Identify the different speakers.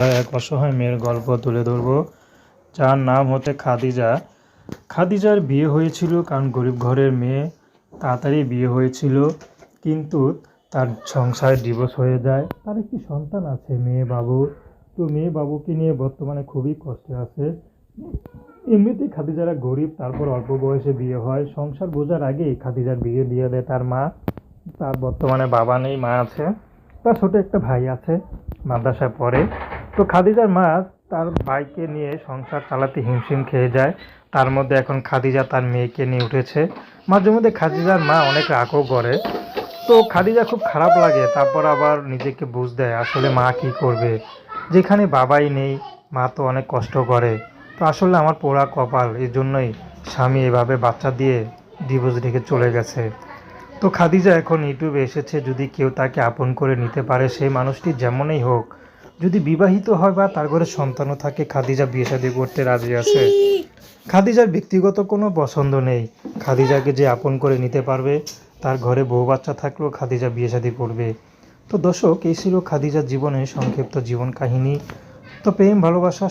Speaker 1: এক অসহায় মেয়ের গল্প তুলে ধরব, যার নাম হচ্ছে খাদিজা। খাদিজার বিয়ে হয়েছিল কারণ গরিব ঘরের মেয়ে তাড়াতাড়ি বিয়ে হয়েছিল, কিন্তু তার সংসার ডিভোর্স হয়ে যায়। তার একটি সন্তান আছে মেয়ে বাবু তো মেয়ে বাবুকে নিয়ে বর্তমানে খুবই কষ্টে আছে। এমনিতেই খাদিজারা গরিব, তারপর অল্প বয়সে বিয়ে হয়। সংসার বোঝার আগেই খাদিজার বিয়ে দিয়ে দেয় তার মা। তার বর্তমানে বাবা নেই, মা আছে। তার ছোট একটা ভাই আছে, মাদ্রাসায় পড়ে। তো খাদিজার মা তার ভাইকে নিয়ে সংসার চালাতে হিমশিম খেয়ে যায়। তার মধ্যে এখন খাদিজা তার মেয়েকে নিয়ে উঠেছে। মাঝে মধ্যে খাদিজার মা অনেক রাগও করে। তো খাদিজা খুব খারাপ লাগে, তারপর আবার নিজেকে বুঝ দেয় আসলে মা কি করবে। যেখানে বাবাই নেই, মা তো অনেক কষ্ট করে। তো আসলে আমার পোড়া কপাল এই জন্যই স্বামী এভাবে বাচ্চা দিয়ে ডিভোর্স রেখে চলে গেছে। তো খাদিজা এখন ইউটিউবে এসেছে, যদি কেউ তাকে আপন করে নিতে পারে, সেই মানুষটি যেমনই হোক যদি বিবাহিত হয় বা তার ঘরে সন্তানও থাকে, খাদিজা বিয়ে সাদি করতে রাজি আছে? খাদিজার ব্যক্তিগত কোনো পছন্দ নেই। খাদিজাকে যে আপন করে নিতে পারবে, তার ঘরে বউ বাচ্চা থাকলেও খাদিজা বিয়ে শাদী করবে। তো দর্শক, এই ছিল খাদিজার জীবনে সংক্ষিপ্ত জীবন কাহিনী। তো প্রেম, ভালোবাসা